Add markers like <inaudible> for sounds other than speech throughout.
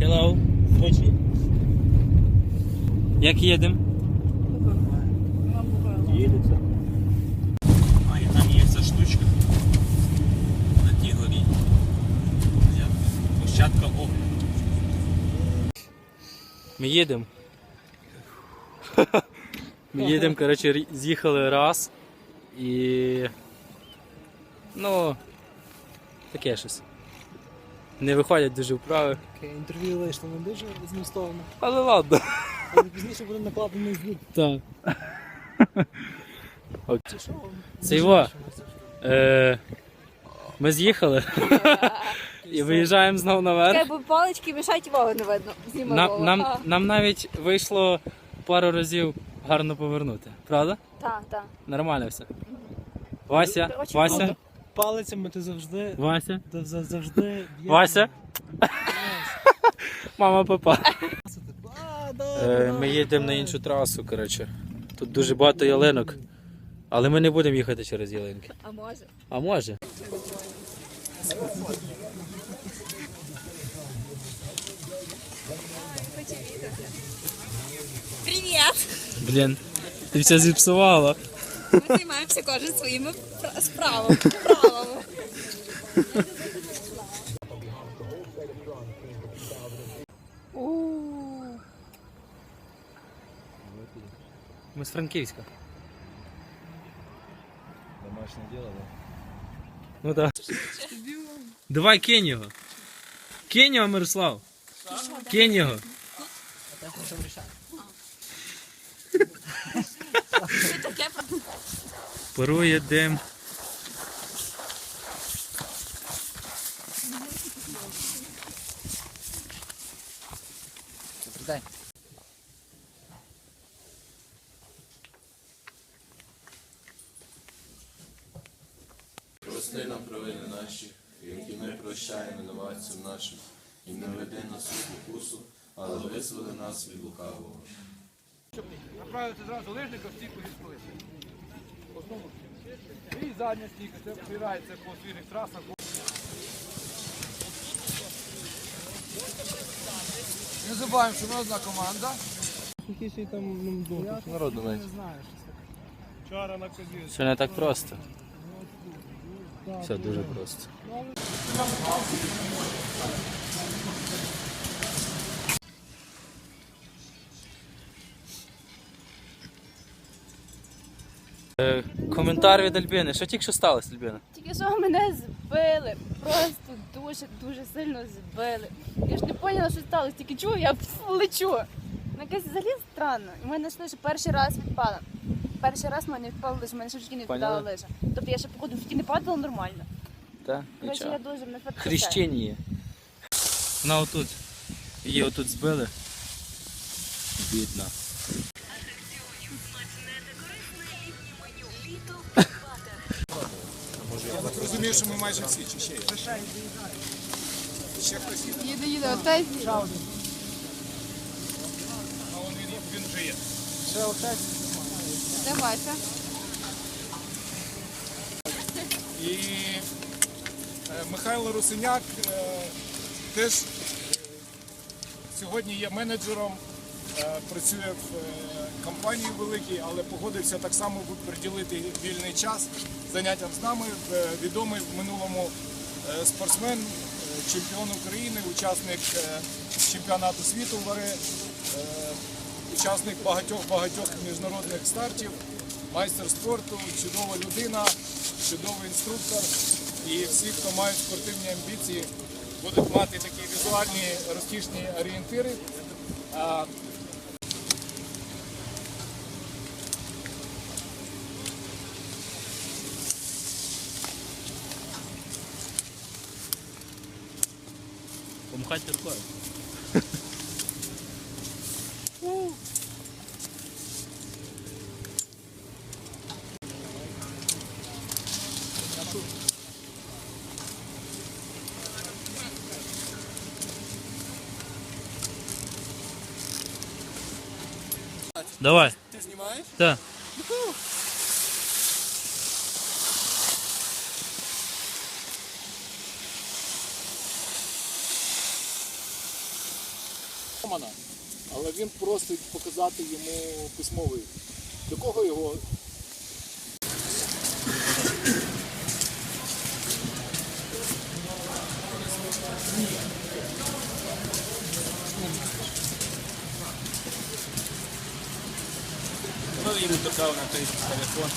Hello. Хоче. Як їдемо? Їдеться. А, і там є ця штучка. На тій горі. Площадка огляду. Ми їдемо. Ми їдемо, коротше, з'їхали раз і. Ну. Таке щось. Не виходять дуже вправи. Інтерв'ю вийшло не дуже змістовно. Але ладно. Але пізніше буде накладений звук. Так. <laughs> Це його. Е, ми з'їхали і виїжджаємо знову наверх. Бо палички мішають вагу не видно. Нам, нам, А, нам навіть вийшло пару разів гарно повернути. Правда? Так, так. Нормально все. Вася, Вася, круто. Палицями ти завжди. Вася, Ти завжди. Вася. Мама, папа. Е, ми їдемо на іншу трасу, коротше. Тут дуже багато ялинок. Але ми не будемо їхати через ялинки. А може? А може? Привіт! Блін, ти все зіпсувала. Ми займаємося кожен своїми пра- справами. Правами. Ми з Франківська. Домашнє діло, да? Ну так. Давай кинь його. Кинь його, Мирослав. Кинь його. Ти таке про- Парує дим. Прости нам провини наші, які ми прощаємо винуватцям нашим, і не веди нас у спокусу, але визволи нас від лукавого. Направити зразу лижника в стійку зі спалити. Основну. І задня стійка, це впирається по свіжих трасах. Не забуваємо, що ми одна команда. Якийсь там ну. Народу навіть. Не знаю, щось таке. Вчора на козі. Все не так просто. Все дуже просто. Е, Коментар від Альбіни. Що тільки що сталося, Альбіна? Тільки що мене збили, просто дуже дуже сильно збили. Я ж не поняла, що сталося, тільки чую, я лечу. Ну, Якось взагалі странно. І в мене ж лише перший раз відпала. Перший раз в мене відпала лиша, в мене ще в житті не відпадала Поняла. лижа. Тобто я ще походу в житті не падала нормально. Так, Коротше, я нічого. дуже мене фотографую. Хрещення. Вона отут. Її отут збили. Бідна. Розумію, що ми майже всі, чи ще є? Ще хтось є. Їде, їде, отець. А он він, він вже є. Давайте. І е, Михайло Русиняк е, теж е, сьогодні є менеджером, працює в е, компанії великій, але погодився так само приділити вільний час заняттям з нами. Е, Відомий в минулому е, спортсмен, е, чемпіон України, учасник е, чемпіонату світу в Варе, е, учасник багатьох багатьох міжнародних стартів, майстер спорту, чудова людина, чудовий інструктор. І всі, хто мають спортивні амбіції, будуть мати такі візуальні розкішні орієнтири. А, Помахайте рукою. Давай. Ти знімаєш? Так. Але він просить показати йому письмовий. До кого його Ну, йому токав на той телефон.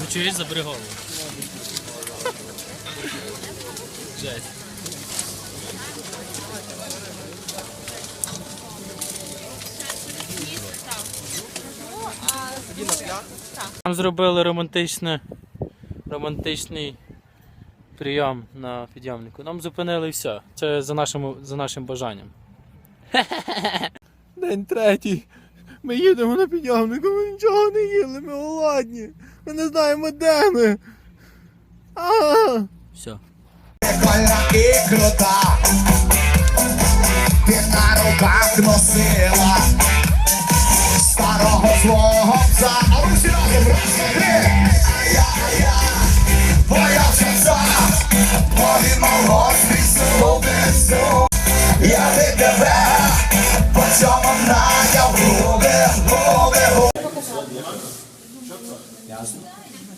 Ну чуєш, забери голову. Жесть. Нам зробили романтичне, романтичний прийом на підйомнику. Нам зупинили і все. Це за нашим, за нашим бажанням. <laughs> День третій. Ми їдемо на підйомнику, ми нічого не їли, ми голодні. Ми не знаємо, де ми. А! Все. Прикольна і крута, ти на руках носила старого свого пса. А ви всі разом розкажи, а я, а я боявся пса, бо він мав гострий субицю. Я від тебе по цьому наняв губи, губи, губи.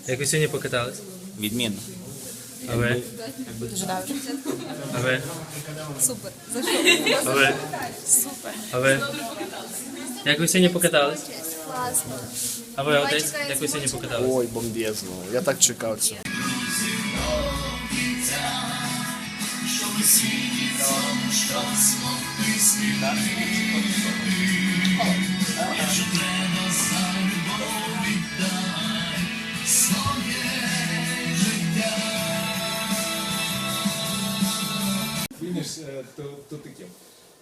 Як ви сьогодні покатались? Відмінно. А ви? А ви? Супер. За що? А ви? Супер. А ви? Як ви сьогодні покатались? Класно. А ви отець? Як ви сьогодні покатались? Ой, бомбезно. Я так чекав цього. Фініш, е, то, то таке.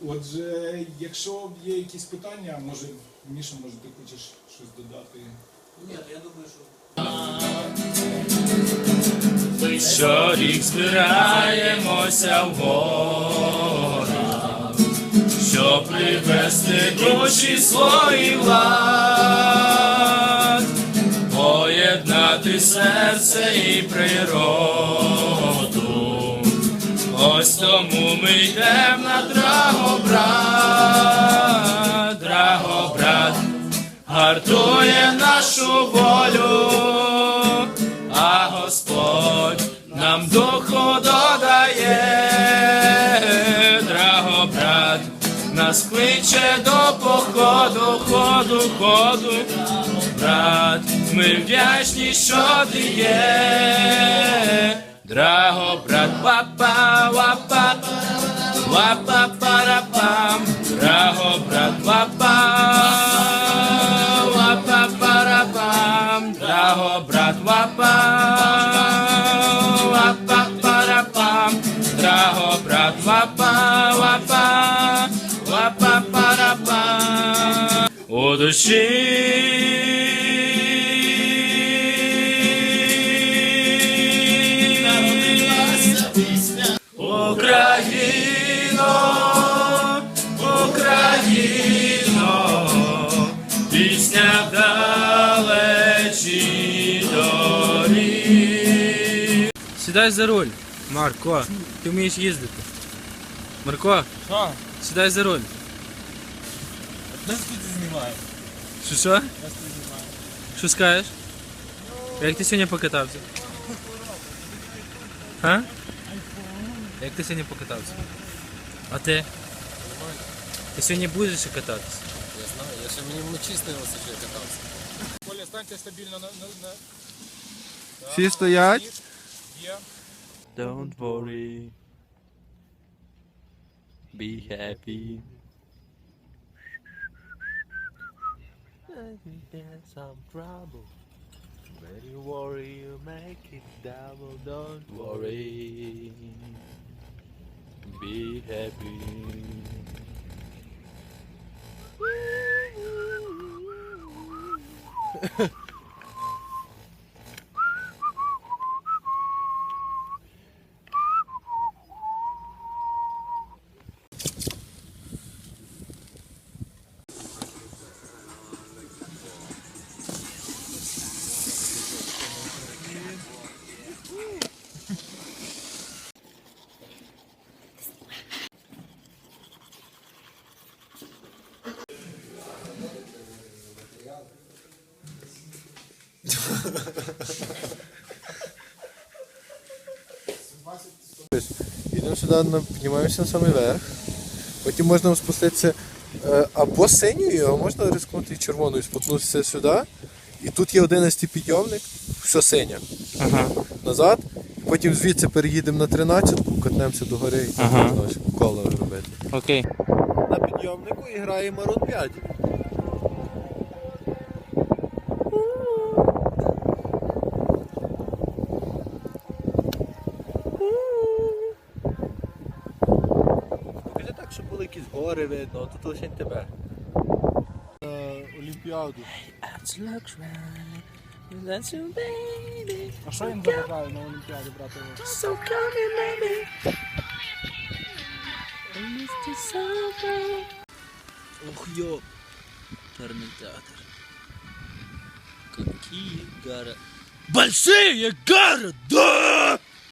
Отже, якщо є якісь питання, може, Міша, може ти хочеш щось додати? Ми Щорік збираємося в горах, щоб привести душі свої влад, поєднати серце і природу. Ось тому ми йдем на Драгобрат, Драгобрат, гартує нашу волю, а Господь нам духу додає, Драгобрат, нас кличе до походу, ходу, ходу, брат, ми вдячні, що ти є. Драго, брат, папа, вапа, вапа, парапам, драго, брат, вапа, вапа, парапам, драго, брат, вапа, вапа, парапам, драго, брат, вапа, вапа, вапа, парапам. У душі Сідай за руль, Марко. Ти вмієш їздити. Марко, Що? сідай за руль. Нас тут знімає. Що що? Що скажеш? Як ти сьогодні покатався? А? Як ти сьогодні покатався? А ти? Ти сьогодні будеш ще кататися? Коля, станьте стабільно на... на, на... Всі стоять. Є. Don't worry. Be happy. There's some trouble. When you worry, you make it double. Don't worry. Be happy. <laughs> Йдемо сюди, піднімаємося на самий верх. Потім можна спуститися е, або синьою, а можна рискнути і червоною, спуститися сюди. І тут є 11 підйомник, все синя. Ага. Назад. Потім звідси переїдемо на 13, катнемося до гори і Ага. коло робити. Окей. На підйомнику і грає Марон 5. Покажи так, щоб були якісь гори видно, тут лише тебе. Олімпіаду. А що їм заважає на Олімпіаді брати? Ох. Оперный театр. Какие города. Большие города!